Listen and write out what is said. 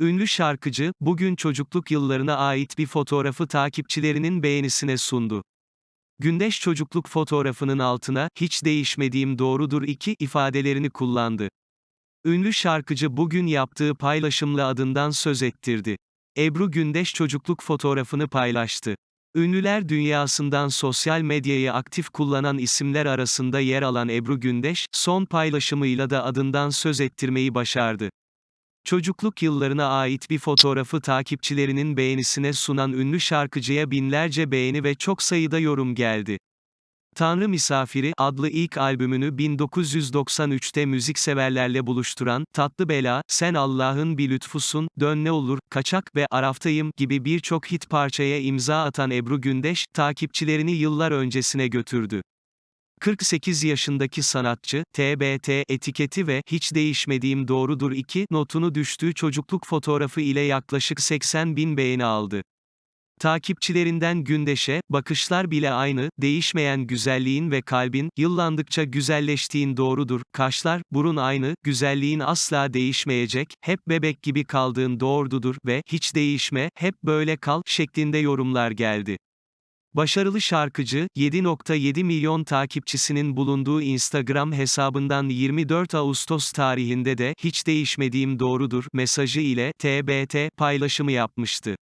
Ünlü şarkıcı, bugün çocukluk yıllarına ait bir fotoğrafı takipçilerinin beğenisine sundu. Gündeş çocukluk fotoğrafının altına, hiç değişmediğim doğrudur 2 ifadelerini kullandı. Ünlü şarkıcı bugün yaptığı paylaşımla adından söz ettirdi. Ebru Gündeş çocukluk fotoğrafını paylaştı. Ünlüler dünyasından sosyal medyayı aktif kullanan isimler arasında yer alan Ebru Gündeş, son paylaşımıyla da adından söz ettirmeyi başardı. Çocukluk yıllarına ait bir fotoğrafı takipçilerinin beğenisine sunan ünlü şarkıcıya binlerce beğeni ve çok sayıda yorum geldi. Tanrı Misafiri adlı ilk albümünü 1993'te müzikseverlerle buluşturan, Tatlı Bela, Sen Allah'ın bir lütfusun, Dön Ne Olur, Kaçak ve Araftayım gibi birçok hit parçaya imza atan Ebru Gündeş, takipçilerini yıllar öncesine götürdü. 48 yaşındaki sanatçı, TBT etiketi ve hiç değişmediğim doğrudur 2 notunu düştüğü çocukluk fotoğrafı ile yaklaşık 80 bin beğeni aldı. Takipçilerinden Gündeş'e, bakışlar bile aynı, değişmeyen güzelliğin ve kalbin, yıllandıkça güzelleştiğin doğrudur, kaşlar, burun aynı, güzelliğin asla değişmeyecek, hep bebek gibi kaldığın doğrudur ve hiç değişme, hep böyle kal, şeklinde yorumlar geldi. Başarılı şarkıcı, 7.7 milyon takipçisinin bulunduğu Instagram hesabından 24 Ağustos tarihinde de, hiç değişmediğim doğrudur, mesajı ile, TBT, paylaşımı yapmıştı.